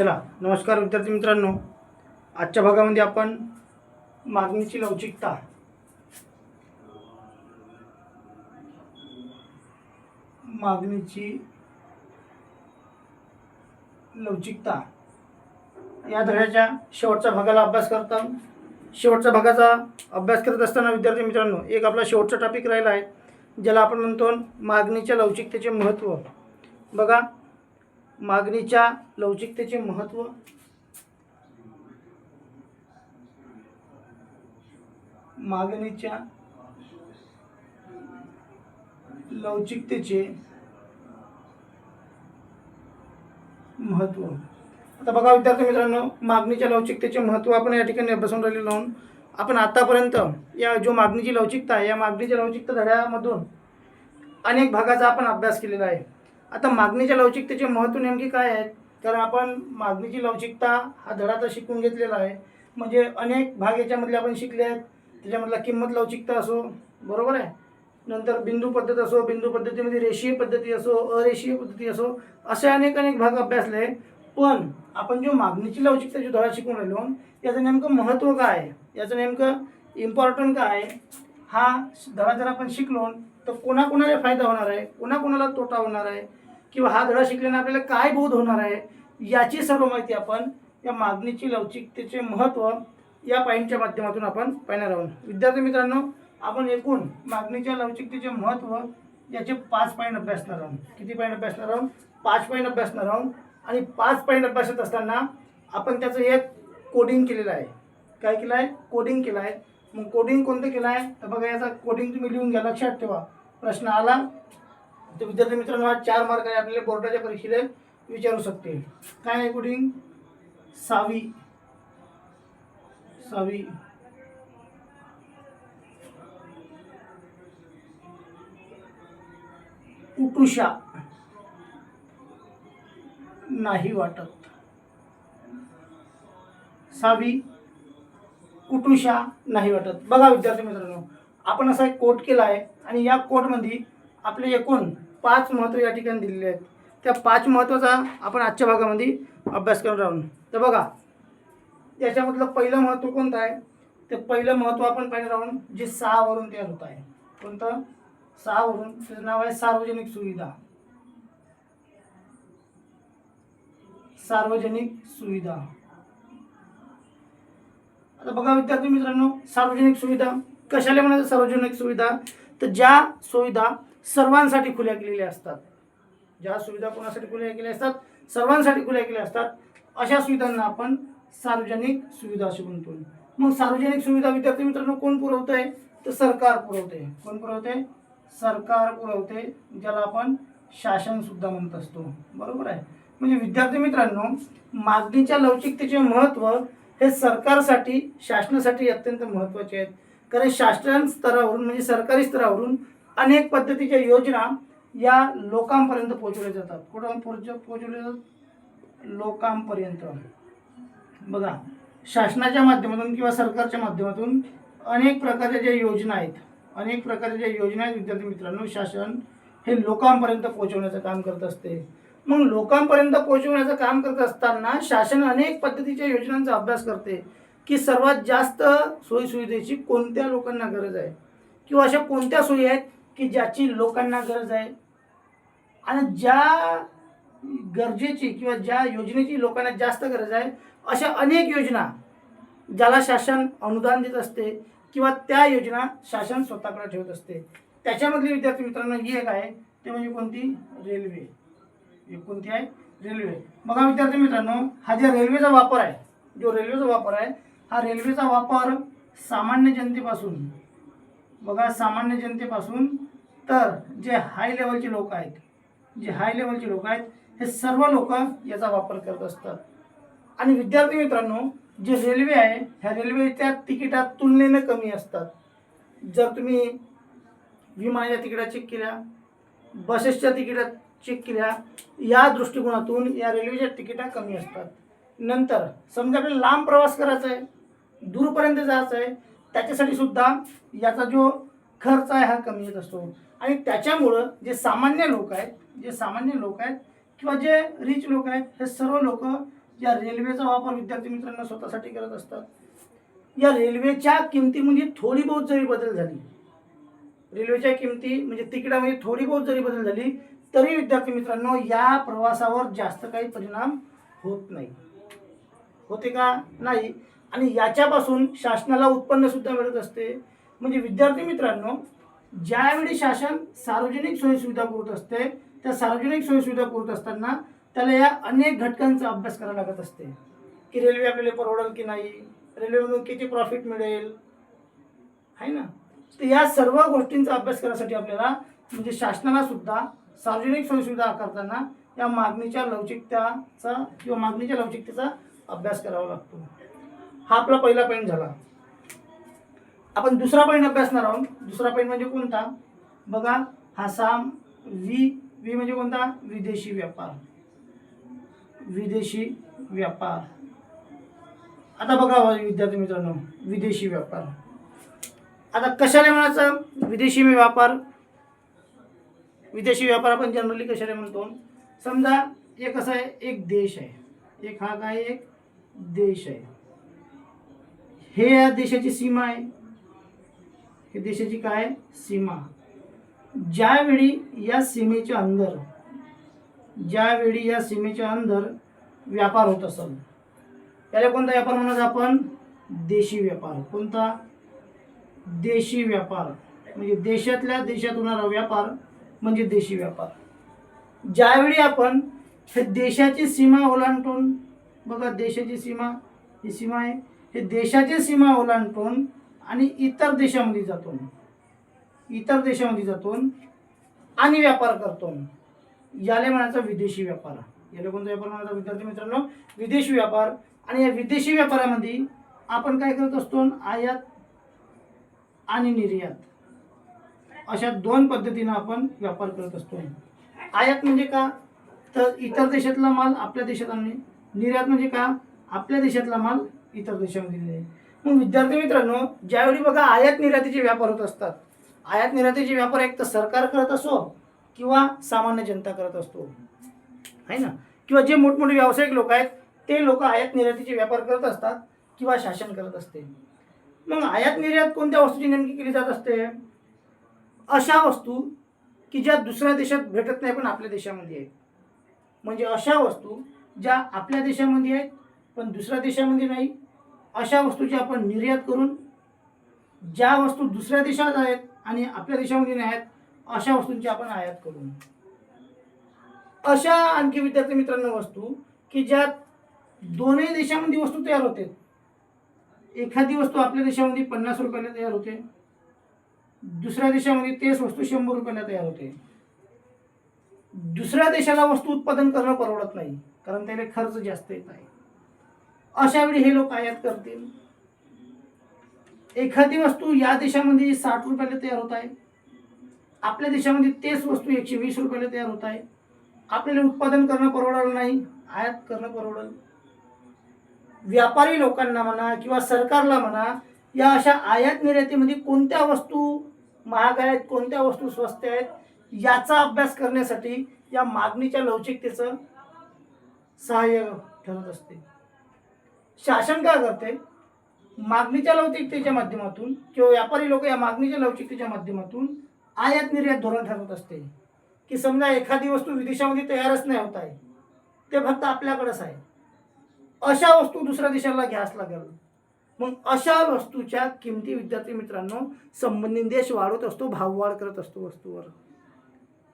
चला नमस्कार विद्यार्थी मित्रांनो. आजच्या भागामध्ये आपण मागणीची लवचिकता. मागणीची लवचिकता. या धड्याच्या शेवटच्या भागाला अभ्यास करता शेवटच्या भागाचा अभ्यास करत असताना विद्यार्थी मित्रांनो एक आपला शेवटचा टॉपिक राहिला आहे ज्याला आपण म्हणतो मागणीच्या लवचिकतेचे महत्त्व बघा मागणीच्या लवचिकतेचे महत्त्व मागणीच्या लवचिकतेचे महत्त्व आता बघा विद्यार्थी मित्रांनो मागणीच्या लवचिकतेचे महत्त्व आपण या ठिकाणी अभ्यासून राहिलेलो आहोत. आपण आतापर्यंत या जो मागणीची लवचिकता आहे या मागणीच्या लवचिकता धड्यामधून अनेक भागाचा आपण अभ्यास केलेला आहे. आता मागणीच्या लवचिकतेचे महत्त्व नेमके काय आहेत कारण आपण मागणीची लवचिकता हा धडा तर शिकून घेतलेला आहे. म्हणजे अनेक भाग याच्यामधले आपण शिकले आहेत. त्याच्यामधला किंमत लवचिकता असो बरोबर आहे? नंतर बिंदू पद्धत असो बिंदू पद्धतीमध्ये रेषीय पद्धती असो अरेषीय पद्धती असो असे अनेक अनेक भाग अभ्यासले. पण आपण जो मागणीची लवचिकता जो धडा शिकून राहिलो याचं नेमकं महत्त्व काय आहे? याचं नेमकं इम्पॉर्टंट काय आहे? हा धडा जर आपण शिकलो तर कोणाकोणाला फायदा होणार आहे? कोणाकोणाला तोटा होणार आहे? किंवा हा धडा शिकल्याने आपल्याला काय बोध होणार आहे? याची सर्व माहिती आपण या मागणीची लवचिकतेचे महत्त्व या पॉईंटच्या माध्यमातून आपण पाहणार आहोत. विद्यार्थी मित्रांनो आपण एकूण मागणीच्या लवचिकतेचे महत्त्व याचे पाच पॉईंट अभ्यासणार आहोत. किती पॉईंट अभ्यासणार आहोत? पाच पॉईंट अभ्यासणार आहोत. आणि पाच पॉईंट अभ्यासत असताना आपण त्याचं एक कोडिंग केलेलं आहे. काय केलं आहे? कोडिंग केलं आहे. मग कोडिंग कोणतं केलं आहे तर बघा याचा कोडिंग तुम्ही लिहून घ्या लक्षात ठेवा. प्रश्न आला तर विद्यार्थी मित्रांनो हा चार मार्काने आपल्याला बोर्डाच्या परीक्षेला विचारू शकते काय आहे कोडिंग सावी सावी उटुषा नाही वाटत. सावी कुटुशा नाही वाटत. बघा विद्यार्थी मित्रांनो आपण असा एक कोट केला आहे आणि या कोटमध्ये आपले एकूण पाच महत्त्व या ठिकाणी दिलेले आहेत. त्या पाच महत्त्वाचा आपण आजच्या भागामध्ये अभ्यास करून राहून. तर बघा याच्यामधलं पहिलं महत्त्व कोणतं आहे? ते पहिलं महत्त्व आपण पाहिलं राहून जे सहावरून तयार होत आहे. कोणतं? सहावरून त्याचं नाव आहे सार्वजनिक सुविधा. सार्वजनिक सुविधा. आता बघा विद्यार्थी मित्रांनो सार्वजनिक सुविधा. कशाला म्हणायचं सार्वजनिक सुविधा? तर ज्या सुविधा सर्वांसाठी खुल्या केलेल्या असतात ज्या सुविधा कोणासाठी खुल्या केल्या असतात? सर्वांसाठी खुल्या केलेल्या असतात. अशा सुविधांना आपण सार्वजनिक सुविधा असे म्हणतो. मग सार्वजनिक सुविधा विद्यार्थी मित्रांनो कोण पुरवत आहे तर सरकार पुरवते कोण पुरवते सरकार पुरवते ज्याला आपण शासन सुद्धा म्हणत असतो. बरोबर आहे? म्हणजे विद्यार्थी मित्रांनो मागणीच्या लवचिकतेचे महत्त्व हे सरकारसाठी शासनासाठी अत्यंत महत्त्वाचे आहेत. कारण शासन स्तरावरून म्हणजे सरकारी स्तरावरून अनेक पद्धतीच्या योजना या लोकांपर्यंत पोहोचवल्या जातात. कुठं पोच पोहोचवल्या जातात? लोकांपर्यंत. बघा शासनाच्या माध्यमातून किंवा सरकारच्या माध्यमातून अनेक प्रकारच्या ज्या योजना आहेत अनेक प्रकारच्या ज्या योजना आहेत विद्यार्थी मित्रांनो शासन हे लोकांपर्यंत पोहोचवण्याचं काम करत असते. मग लोकांपर्यंत पोहोचवण्याचं काम करत असताना शासन अनेक पद्धतीच्या योजनांचा अभ्यास करते की सर्वात जास्त सोयीसुविधेची कोणत्या लोकांना गरज आहे? किंवा अशा कोणत्या सोयी आहेत की ज्याची लोकांना गरज आहे? आणि ज्या गरजेची किंवा ज्या योजनेची लोकांना जास्त गरज आहे अशा अनेक योजना ज्याला शासन अनुदान देत असते किंवा त्या योजना शासन स्वतःकडे ठेवत असते. त्याच्यामधली विद्यार्थी मित्रांनो ही एक आहे ते म्हणजे कोणती? रेल्वे. कोणती आहे रेल्वे. बघा विद्यार्थी मित्रांनो हा जे रेल्वेचा वापर आहे जो रेल्वेचा वापर आहे हा रेल्वेचा वापर सामान्य जनतेपासून बघा सामान्य जनतेपासून तर जे हाय लेवलचे लोक आहेत जे हाय लेवलचे लोक आहेत हे सर्व लोक याचा वापर करत असतात. आणि विद्यार्थी मित्रांनो जे रेल्वे आहे ह्या रेल्वेच्या तिकिटात तुलनेनं कमी असतात. जर तुम्ही विमानाच्या तिकिटा चेक केल्या बसेसच्या तिकिटात चेक केल्या. या दृष्टिकोनातून या रेल्वेच्या तिकिटा कमी असतात. नंतर समजा आपल्याला लांब प्रवास करायचा आहे दूरपर्यंत जायचं आहे त्याच्यासाठी सुद्धा याचा जो खर्च आहे हा कमी येत असतो. आणि त्याच्यामुळं जे सामान्य लोक आहेत जे सामान्य लोक आहेत किंवा जे रिच लोक आहेत हे सर्व लोक या रेल्वेचा वापर विद्यार्थी मित्रांनो स्वतःसाठी करत असतात. या रेल्वेच्या किमतीमध्ये थोडी बहुत जरी बदल झाली रेल्वेच्या किमती म्हणजे तिकिटामध्ये थोडी बहुत जरी बदल झाली तरी विद्यार्थी मित्रांनो या प्रवासावर जास्त काही परिणाम होत नाही. होते का? नाही. आणि याच्यापासून शासनाला उत्पन्नसुद्धा मिळत असते. म्हणजे विद्यार्थी मित्रांनो ज्यावेळी शासन सार्वजनिक सोयीसुविधा पुरवत असते त्या सार्वजनिक सोयीसुविधा पुरत असताना त्याला या अनेक घटकांचा अभ्यास करावा लागत असते. की रेल्वे आपल्याला परवडेल की नाही? रेल्वेमधून किती प्रॉफिट मिळेल? आहे ना? तर या सर्व गोष्टींचा अभ्यास करण्यासाठी आपल्याला म्हणजे शासनाला सुद्धा सार्वजनिक सोयीसुविधा आकारताना या मागणीच्या लवचिकताचा किंवा मागणीच्या लवचिकतेचा अभ्यास करावा लागतो. हा आपला पहिला पॉईंट झाला. आपण दुसरा पॉईंट अभ्यासणार आहोत. दुसरा पॉईंट म्हणजे कोणता? बघा हा साम वी वी म्हणजे कोणता? विदेशी व्यापार. विदेशी व्यापार. आता बघा विद्यार्थी मित्रांनो विदेशी व्यापार. आता कशाला म्हणायचं? विदेशी व्यापार विदेशी व्यापार आपण जनरली कशाला म्हणतो? समजा एक असं आहे एक देश आहे. एक हा काय एक देश आहे. हे या देशाची सीमा आहे. हे देशाची काय? सीमा. ज्यावेळी या सीमेच्या अंदर ज्यावेळी या सीमेच्या अंदर व्यापार होत असेल त्याला कोणता व्यापार म्हणत आपण? देशी व्यापार. कोणता? देशी व्यापार. म्हणजे देशातल्या देशात होणारा व्यापार म्हणजे देशी व्यापार. ज्यावेळी आपण हे देशाची सीमा ओलांडून बघा देशाची सीमा ही सीमा आहे हे देशाची सीमा ओलांडून आणि इतर देशामध्ये जातो. इतर देशामध्ये जातो आणि व्यापार करतो. याला म्हणायचा विदेशी व्यापार. याला कोणता व्यापार म्हणायचा? विद्यार्थी मित्रांनो विदेशी व्यापार. आणि या विदेशी व्यापारामध्ये आपण काय करत असतो? आयात आणि निर्यात. अशा दोन पद्धतीनं आपण व्यापार करत असतो. आयात म्हणजे का? तर इतर देशातला माल आपल्या देशात आणणे. निर्यात म्हणजे का? आपल्या देशातला माल इतर देशामध्ये नेणे. मग विद्यार्थी मित्रांनो ज्यावेळी बघा आयात निर्यातीचे व्यापार होत असतात आयात निर्यातीचे व्यापार एक तर सरकार करत असो किंवा सामान्य जनता करत असतो. आहे ना? किंवा जे मोठमोठे व्यावसायिक लोक आहेत ते लोक आयात निर्यातीचे व्यापार करत असतात किंवा शासन करत असते. मग आयात निर्यात कोणत्या वस्तूची नेमकी केली जात असते? अशा वस्तू की ज्या दुसऱ्या देशात भेटत नाही पण आपल्या देशामध्ये आहेत. म्हणजे अशा वस्तू ज्या आपल्या देशामध्ये आहेत पण दुसऱ्या देशामध्ये नाही. अशा वस्तूची आपण निर्यात करून ज्या वस्तू दुसऱ्या देशात आहेत आणि आपल्या देशामध्ये नाही आहेत अशा वस्तूंची आपण आयात करू अशा आणखी विद्यार्थी मित्रांनो वस्तू की ज्या दोन्ही देशामध्ये वस्तू तयार होते. एखादी वस्तू आपल्या देशामध्ये पन्नास रुपयाला तयार होते. दुसऱ्या देशामध्ये तेच वस्तू शंभर रुपयाला तयार होते. दुसऱ्या देशाला वस्तू उत्पादन करणं परवडत नाही कारण त्याला खर्च जास्त येत आहे. अशा वेळी हे लोक आयात करतील. एखादी वस्तू या देशामध्ये साठ रुपयाला तयार होत आहे. आपल्या देशामध्ये तेच वस्तू एकशे वीस रुपयाला तयार होत आहे. आपल्याला उत्पादन करणं परवडलं नाही आयात करणं परवडल. व्यापारी लोकांना म्हणा किंवा सरकारला म्हणा या अशा आयात निर्यातीमध्ये कोणत्या वस्तू महाग आहेत कोणत्या वस्तू स्वस्त आहेत याचा अभ्यास करण्यासाठी या मागणीच्या लवचिकतेचं सहाय्य ठरत असते. शासन काय करते? मागणीच्या लवचिकतेच्या माध्यमातून किंवा व्यापारी लोक या मागणीच्या लवचिकतेच्या माध्यमातून आयात निर्यात धोरण ठरवत असते. की समजा एखादी वस्तू विदेशामध्ये तयारच नाही होत आहे ते फक्त आपल्याकडेच आहे. अशा वस्तू दुसऱ्या देशाला घ्यास लागेल. मग अशा वस्तूच्या किमती विद्यार्थी मित्रांनो संबंधित देश वाढवत असतो भाववाढ करत असतो वस्तूवर.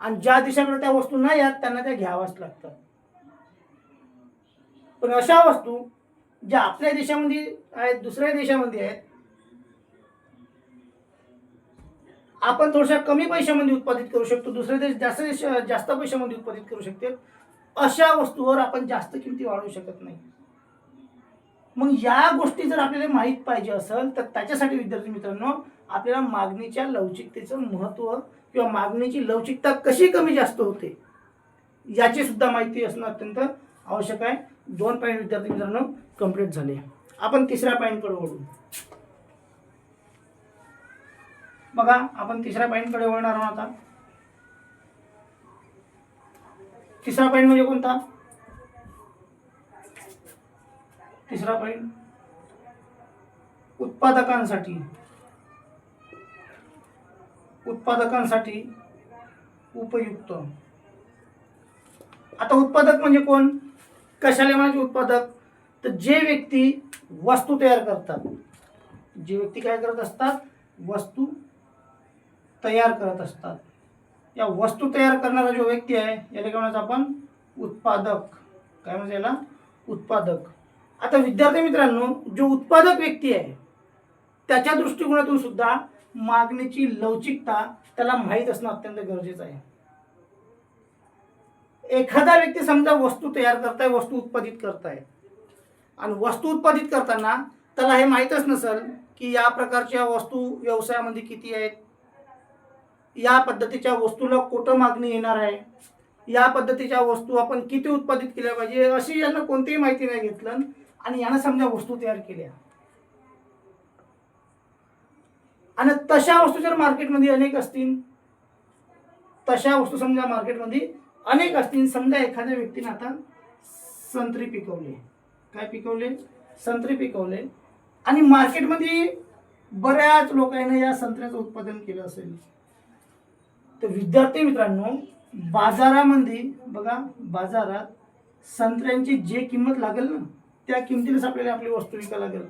आणि ज्या देशाकडे त्या वस्तू नाही आहेत त्यांना त्या घ्याव्याच लागतात. पण अशा वस्तू ज्या आपल्या देशामध्ये आहेत दुसऱ्या देशामध्ये आहेत आपण थोड्याशा कमी पैशामध्ये उत्पादित करू शकतो दुसरे देश जास्त देश जास्त पैशामध्ये उत्पादित करू शकते अशा वस्तूवर आपण जास्त किमती वाढवू शकत नाही. मग या गोष्टी जर आपल्याला माहीत पाहिजे असेल तर त्याच्यासाठी विद्यार्थी मित्रांनो आपल्याला मागणीच्या लवचिकतेचं महत्त्व किंवा मागणीची लवचिकता कशी कमी जास्त होते याची सुद्धा माहिती असणं अत्यंत आवश्यक आहे. दोन पॉईंट विद्यार्थी मित्रांनो कंप्लीट झाले. आपण तिसऱ्या पॉईंटकडे वळू. बघा आपण तिसऱ्या पॉईंटकडे वळणार आहोत आता. तिसरा पॉईंट म्हणजे कोणता? तिसरा पॉईंट उत्पादकांसाठी. उत्पादकांसाठी उपयुक्त. आता उत्पादक म्हणजे कोण? कशाला म्हणायचे उत्पादक? तर जे व्यक्ती वस्तू तयार करतात जे व्यक्ती काय करत असतात? वस्तू तयार करत असतात. या वस्तू तयार करणारा जो व्यक्ती आहे याला काय म्हणायचं आपण? उत्पादक. काय म्हणजे याला? उत्पादक. आता विद्यार्थी मित्रांनो जो उत्पादक व्यक्ती आहे त्याच्या दृष्टिकोनातून सुद्धा मागणीची लवचिकता त्याला माहीत असणं अत्यंत गरजेचं आहे. एखादा व्यक्ती समजा वस्तू तयार करताय वस्तू उत्पादित करताय. आणि वस्तू उत्पादित करताना त्याला हे माहीतच नसेल की या प्रकारच्या वस्तू व्यवसायामध्ये किती आहेत. या पद्धतीच्या वस्तूला कुठं मागणी येणार आहे. या पद्धतीच्या वस्तू आपण किती उत्पादित केल्या पाहिजे अशी यांना कोणतीही माहिती नाही घेतलं. आणि यानं समजा वस्तू तयार केल्या. आणि तशा वस्तू जर मार्केटमध्ये अनेक असतील तशा वस्तू समजा मार्केटमध्ये अनेक असतील समजा एखाद्या व्यक्तीने आता संत्री पिकवले. काय पिकवले? संत्री पिकवले. आणि मार्केटमध्ये बऱ्याच लोकांनी या संत्र्याचं उत्पादन केलं असेल. तर विद्यार्थी मित्रांनो बाजारामध्ये बघा बाजारात संत्र्यांची जे किंमत लागेल ना त्या किमतीनेच आपल्याला आपली वस्तू विकायला लागेल.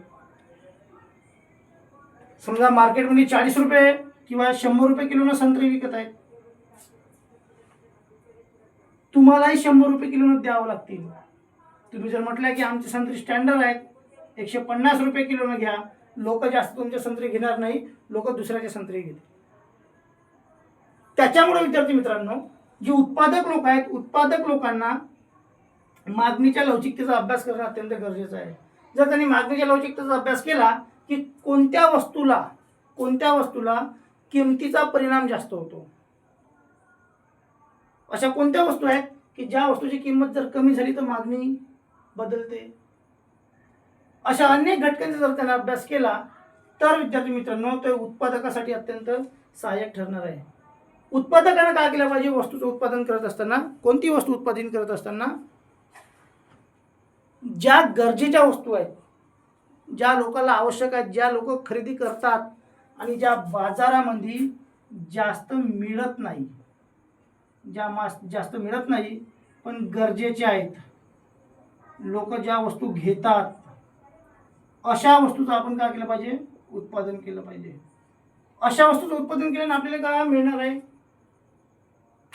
समजा मार्केटमध्ये चाळीस रुपये किंवा शंभर रुपये किलोनं संत्री विकत आहेत. तुम्हालाही शंभर रुपये किलोनं द्यावं लागतील. तुम्ही जर म्हटलं की आमचे संत्री स्टँडर्ड आहेत एकशे पन्नास रुपये किलोनं घ्या. लोक जास्त तुमचे संत्री घेणार नाही लोक दुसऱ्याचे संत्री घेतील. त्याच्यामुळे विद्यार्थी मित्रांनो जे उत्पादक लोक आहेत उत्पादक लोकांना मागणीच्या लवचिकतेचा अभ्यास करणं अत्यंत गरजेचं आहे. जर त्यांनी मागणीच्या लवचिकतेचा अभ्यास केला की कोणत्या वस्तूला कोणत्या वस्तूला किमतीचा परिणाम जास्त होतो? अशा कोणत्या वस्तू आहेत की ज्या वस्तूची किंमत जर कमी झाली तर मागणी बदलते? अशा अनेक घटकांचा जर त्यांना अभ्यास केला तर विद्यार्थी मित्रांनो ते उत्पादकासाठी अत्यंत सहाय्यक ठरणार आहे. उत्पादकानं काय केलं पाहिजे? वस्तूचं उत्पादन करत असताना कोणती वस्तू उत्पादन करत असताना ज्या गरजेच्या वस्तू आहेत ज्या लोकांना आवश्यक आहेत ज्या लोक खरेदी करतात आणि ज्या बाजारामध्ये जास्त मिळत नाही ज्या मास जास्त मिळत नाही पण गरजेचे आहेत. लोक ज्या वस्तू घेतात अशा वस्तूचं आपण काय केलं पाहिजे? उत्पादन केलं पाहिजे. अशा वस्तूचं उत्पादन केल्याने आपल्याला काय मिळणार आहे?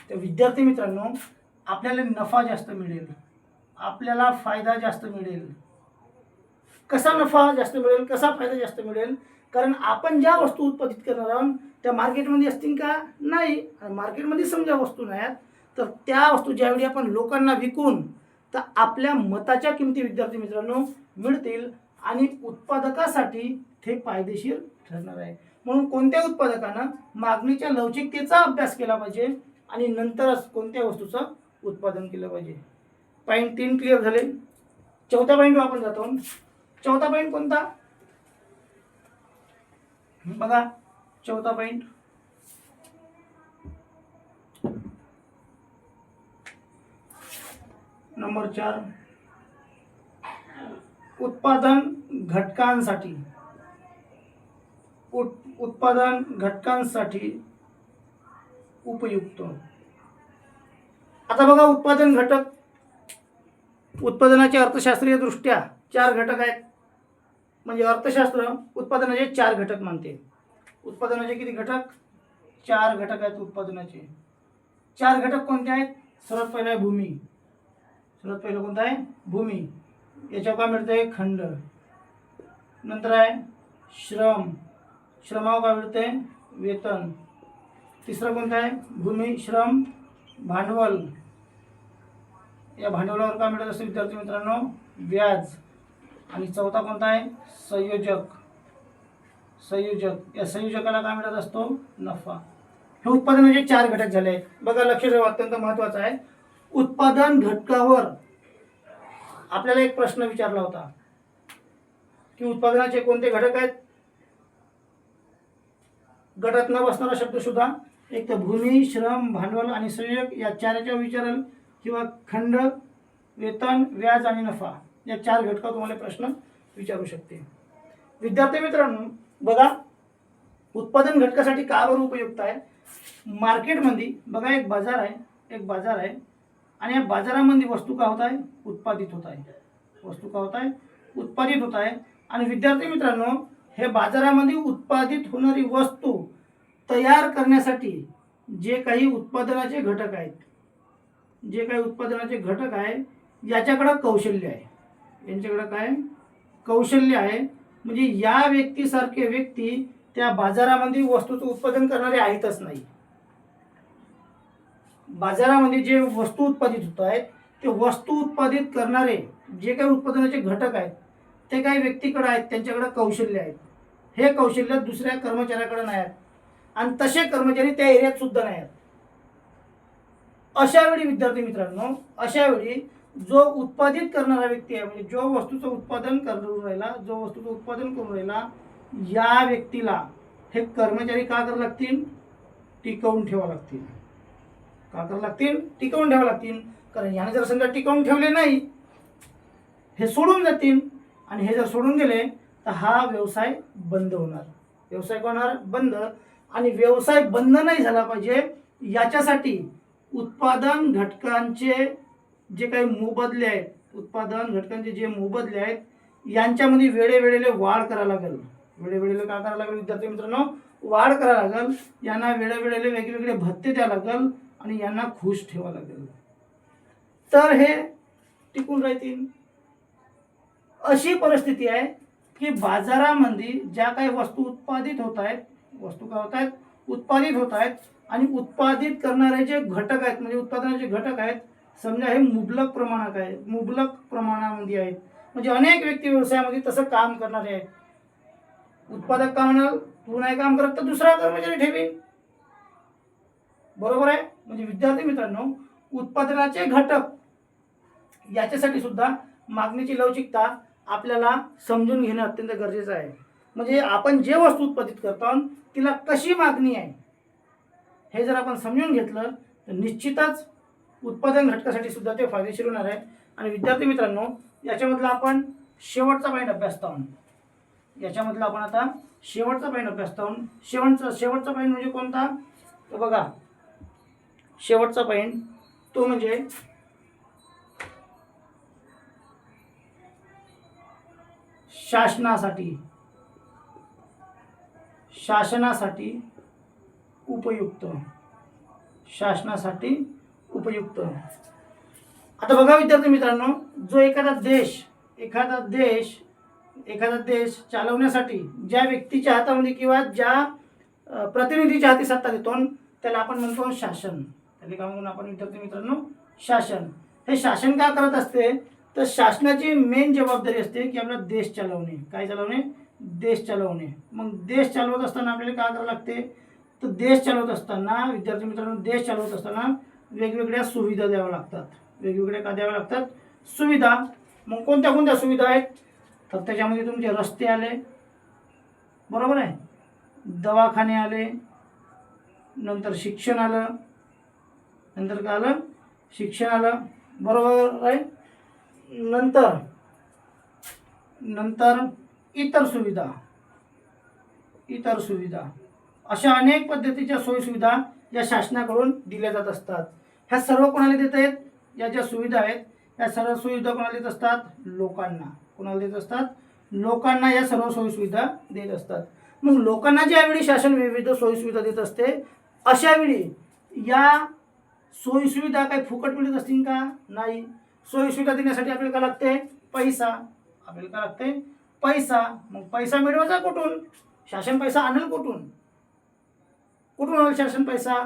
तर विद्यार्थी मित्रांनो आपल्याला नफा जास्त मिळेल. आपल्याला फायदा जास्त मिळेल. कसा नफा जास्त मिळेल कसा फायदा जास्त मिळेल? कारण आपण ज्या वस्तू उत्पादित करणार आहोत त्या मार्केटमध्ये असतील का? नाही. मार्केटमध्ये समजा वस्तू नाही तर त्या वस्तू ज्यावेळी आपण लोकांना विकून तर आपल्या मताच्या किमती विद्यार्थी मित्रांनो मिळतील आणि उत्पादकासाठी ते फायदेशीर ठरणार आहे. म्हणून कोणत्या उत्पादकानं मागणीच्या लवचिकतेचा अभ्यास केला पाहिजे आणि नंतरच कोणत्या वस्तूचं उत्पादन केलं पाहिजे. पॉईंट तीन क्लिअर झाले. चौथा पॉईंटवर आपण जातो चौथा पॉईंट कोणता? बघा चौथा पॉईंट नंबर चार. उत्पादन घटकांसाठी. उत- उत्पादन घटकांसाठी उपयुक्त. आता बघा उत्पादन घटक उत्पादनाचे अर्थशास्त्रीय दृष्ट्या चार घटक आहेत. म्हणजे अर्थशास्त्र उत्पादनाचे चार घटक मानते. उत्पादनाचे किती घटक? चार घटक आहेत उत्पादनाचे. चार घटक कोणते आहेत? सर्वात पहिला आहे भूमी. सर्वात पहिलं कोणतं आहे? भूमी. याच्यावर काय मिळतं आहे खंड. नंतर आहे श्रम. श्रमावर काय मिळतं आहे वेतन. तिसरं कोणतं आहे? भूमी श्रम भांडवल. या भांडवलावर काय मिळत असते विद्यार्थी मित्रांनो? व्याज. आणि चौथा कोणता आहे? संयोजक. संयोजक. या संयोजकाला काय मिळत असतो? नफा. हे उत्पादनाचे म्हणजे चार घटक झाले. आहेत बघा लक्ष ठेवा अत्यंत महत्त्वाचं आहे. उत्पादन घटकावर आपल्याला एक प्रश्न विचारला होता. की उत्पादनाचे कोणते घटक आहेत? गटात न बसणारा शब्द सुद्धा एक तर भूमी श्रम भांडवल आणि संयोजक या चाराच्या विचारल किंवा खंड वेतन व्याज आणि नफा या चार घटकावर तुम्हाला प्रश्न विचारू शकते. विद्यार्थी मित्रांनो बघा उत्पादन घटकासाठी का बरं उपयुक्त आहे? मार्केटमध्ये बघा एक बाजार आहे एक बाजार आहे आणि या बाजारामध्ये वस्तू का होत आहे? उत्पादित होत आहे. वस्तू का होत आहे? उत्पादित होत आहे. आणि विद्यार्थी मित्रांनो हे बाजारामध्ये उत्पादित होणारी वस्तू तयार करण्यासाठी जे काही उत्पादनाचे घटक आहेत जे काही उत्पादनाचे घटक आहे याच्याकडं कौशल्य आहे. यांच्याकडं काय कौशल्य आहे. म्हणजे या व्यक्तीसारखे व्यक्ती त्या बाजारामध्ये वस्तूचं उत्पादन करणारे आहेतच नाही. बाजारामध्ये जे वस्तू उत्पादित होत आहेत ते वस्तू उत्पादित करणारे जे काही उत्पादनाचे घटक आहेत ते काही व्यक्तीकडे आहेत त्यांच्याकडे कौशल्य आहेत. हे कौशल्य दुसऱ्या कर्मचाऱ्याकडे नाही आहेत. आणि तसे कर्मचारी त्या एरियात सुद्धा नाही आहेत. अशावेळी विद्यार्थी मित्रांनो अशावेळी जो उत्पादित करणारा व्यक्ती आहे म्हणजे जो वस्तूचं उत्पादन करून राहिला जो वस्तूचं उत्पादन करून राहिला या व्यक्तीला हे कर्मचारी का करावं लागतील? टिकवून ठेवावं लागतील. का करावं लागतील? टिकवून ठेवावं लागतील. कारण याने जर समजा टिकवून ठेवले नाही हे सोडून जातील. आणि हे जर सोडून गेले तर हा व्यवसाय बंद होणार. व्यवसाय होणार? बंद. आणि व्यवसाय बंद नाही झाला पाहिजे याच्यासाठी उत्पादन घटकांचे जे काही मोबदले आहेत उत्पादन घटकांचे जे मोबदले आहेत यांच्यामध्ये वेळेवेळेला वाढ करायला लागेल. वेळेवेळेला काय करायला लागेल विद्यार्थी मित्रांनो? वाढ करायला लागेल. यांना वेळेवेळेला वेगवेगळे भत्ते द्यावं लागेल आणि यांना खुश ठेवावं लागेल. तर हे टिकून राहतील. अशी परिस्थिती आहे की बाजारामध्ये ज्या काही वस्तू उत्पादित होत आहेत वस्तू काय होत आहेत? उत्पादित होत आहेत आणि उत्पादित करणारे जे घटक आहेत म्हणजे उत्पादनाचे घटक आहेत समजा हे मुबलक प्रमाणात आहे मुबलक प्रमाणामध्ये आहेत. म्हणजे अनेक व्यक्ती व्यवसायामध्ये तसं काम करणारे आहेत. उत्पादक का म्हणाल तू नाही काम करत तर दुसरा कर्मचारी ठेवीन. बरोबर आहे? म्हणजे विद्यार्थी मित्रांनो उत्पादनाचे घटक याच्यासाठी सुद्धा मागणीची लवचिकता आपल्याला समजून घेणं अत्यंत गरजेचं आहे. म्हणजे आपण जे वस्तू उत्पादित करतो तिला कशी मागणी आहे? हे जर आपण समजून घेतलं तर निश्चितच उत्पादन घटकासाठी सुद्धा ते फायदेशीर होणार आहे आणि विद्यार्थी मित्रांनो याच्यामधला आपण शेवटचा पॉईंट अभ्यासतावून याच्यामधला आपण आता शेवटचा पॉईंट अभ्यासतावून शेवटचा शेवटचा पॉईंट म्हणजे कोणता? तर बघा शेवटचा पॉईंट तो म्हणजे शासनासाठी. शासनासाठी उपयुक्त. शासनासाठी उपयुक्त. आता बघा विद्यार्थी मित्रांनो जो एखादा देश एखादा देश एखादा देश चालवण्यासाठी ज्या व्यक्तीच्या हातामध्ये किंवा ज्या प्रतिनिधीच्या हाती सत्ता देतो त्याला आपण म्हणतो शासन. त्याला काय म्हणून आपण विद्यार्थी मित्रांनो? शासन. हे शासन का करत असते? तर शासनाची मेन जबाबदारी असते की आपला देश चालवणे. काय चालवणे? देश चालवणे. मग देश चालवत असताना आपल्याला काय करावं लागते? तर देश चालवत असताना विद्यार्थी मित्रांनो देश चालवत असताना वेगवेगळ्या सुविधा द्याव्या लागतात. वेगवेगळ्या का द्याव्या लागतात? सुविधा. मग कोणत्या कोणत्या सुविधा आहेत? तर त्याच्यामध्ये तुमचे रस्ते आले. बरोबर आहे? दवाखाने आले. नंतर शिक्षण आलं. नंतर काय आलं? शिक्षण आलं. बरोबर आहे? नंतर नंतर इतर सुविधा इतर सुविधा. अशा अनेक पद्धतीच्या सोयीसुविधा या शासनाकडून दिल्या जात असतात. ह्या सर्व कोणाला देत आहेत या ज्या सुविधा आहेत या सर्व सुविधा कोणाला देत असतात? लोकांना. कोणाला देत असतात? लोकांना या सर्व सोयीसुविधा देत असतात. मग लोकांना ज्यावेळी शासन विविध सोयीसुविधा देत असते अशावेळी या सोयीसुविधा काही फुकट मिळत असतील का? नाही. सोयीसुविधा देण्यासाठी आपल्याला काय लागते? पैसा. आपल्याला काय लागते? पैसा. मग पैसा मिळवायचा कुठून? शासन पैसा आणेल कुठून? कुठून आणेल शासन पैसा?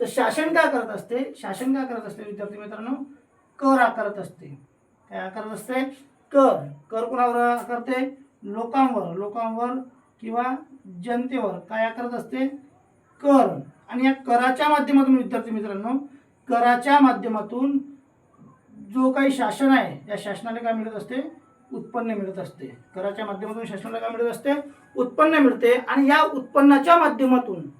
तर शासन काय करत असते? शासन काय करत असते विद्यार्थी मित्रांनो? कर आकारत असते. काय आकारत असते? कर. कर कुणावर आकारते? लोकांवर. लोकांवर किंवा जनतेवर. काय आकारत असते? कर. आणि या कराच्या माध्यमातून विद्यार्थी मित्रांनो कराच्या माध्यमातून जो काही शासन आहे या शासनाला काय मिळत असते? उत्पन्न मिळत असते. कराच्या माध्यमातून शासनाला काय मिळत असते? उत्पन्न मिळते. आणि या उत्पन्नाच्या माध्यमातून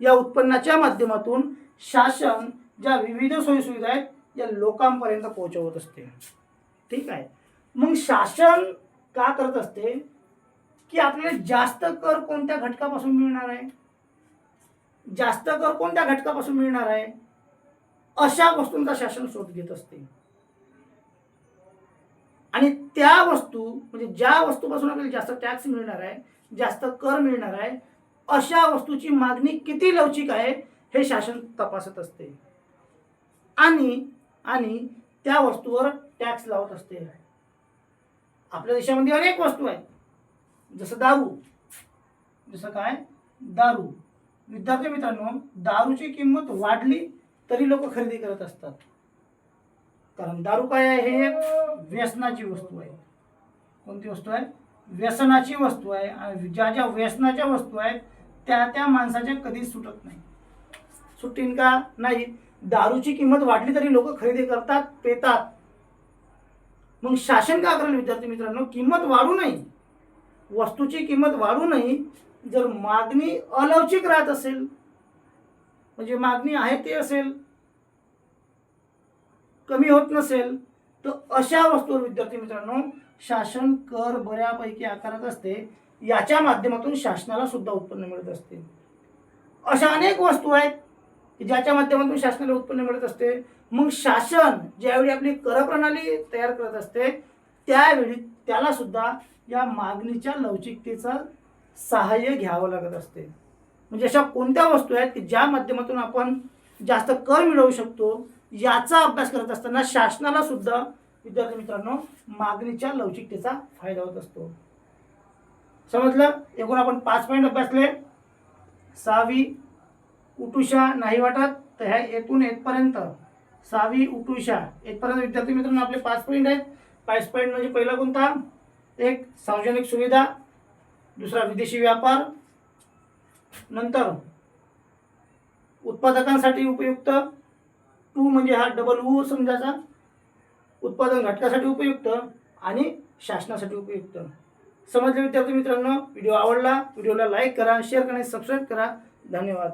या उत्पन्नाच्या माध्यमातून शासन ज्या विविध सोयीसुविधा आहेत या लोकांपर्यंत पोहोचवत असते. ठीक आहे? मग शासन का करत असते? की आपल्याला जास्त कर कोणत्या घटकापासून मिळणार आहे? जास्त कर कोणत्या घटकापासून मिळणार आहे? अशा वस्तूंचा शासन शोध घेत असते. आणि त्या वस्तू म्हणजे ज्या वस्तूपासून आपल्याला जास्त टॅक्स मिळणार आहे जास्त कर मिळणार आहे अशा वस्तूची मागणी किती लवचिक आहे हे शासन तपासत असते. आणि आणि त्या वस्तूवर टॅक्स लावत असते. आपल्या देशामध्ये अनेक वस्तू आहेत. जसं दारू. जसं काय? दारू. विद्यार्थी मित्रांनो दारूची किंमत वाढली तरी लोक खरेदी करत असतात. कारण दारू काय आहे? हे एक व्यसनाची वस्तू आहे. कोणती वस्तू आहे? व्यसनाची वस्तू आहे. आणि ज्या ज्या व्यसनाच्या वस्तू आहेत त्या त्या माणसाच्या कधीच सुटत नाही. सुटीन का? नाही. दारूची किंमत वाढली तरी लोक खरेदी करतात पेतात. मग शासन का करेल विद्यार्थी मित्रांनो? किंमत वाढू नये. वस्तूची किंमत वाढू नये. जर मागणी अलवचिक राहत असेल म्हणजे मागणी आहे ते असेल कमी होत नसेल तर अशा वस्तूवर विद्यार्थी मित्रांनो शासन कर बऱ्यापैकी आकारत असते. याच्या माध्यमातून शासनाला सुद्धा उत्पन्न मिळत असते. अशा अनेक वस्तू आहेत की ज्याच्या माध्यमातून शासनाला उत्पन्न मिळत असते. मग शासन ज्यावेळी आपली करप्रणाली तयार करत असते त्यावेळी त्याला सुद्धा या मागणीच्या लवचिकतेचं सहाय्य घ्यावं लागत असते. म्हणजे अशा कोणत्या वस्तू आहेत की ज्या माध्यमातून आपण जास्त कर मिळवू शकतो? याचा अभ्यास करत असताना शासनाला सुद्धा विद्यार्थी मित्रांनो मागणीच्या लवचिकतेचा फायदा होत असतो. समजलं? एकूण आपण पाच पॉईंट अभ्यासले. सहावी उटुशा नाही वाटत तर ह्या येथून येथपर्यंत सहावी उटुशा येथपर्यंत विद्यार्थी मित्रांनो आपले पाच पॉईंट आहेत. पाच पॉईंट म्हणजे पहिला कोणता? एक सार्वजनिक सुविधा. दुसरा विदेशी व्यापार. नंतर उत्पादकांसाठी उपयुक्त. टू म्हणजे हा डबल ऊ समजाचा उत्पादन घटकासाठी उपयुक्त आणि शासनासाठी उपयुक्त. समजले विद्यार्थी मित्रांनो व्हिडिओ आवडला व्हिडिओला लाईक करा शेअर करा सबस्क्राईब करा. धन्यवाद.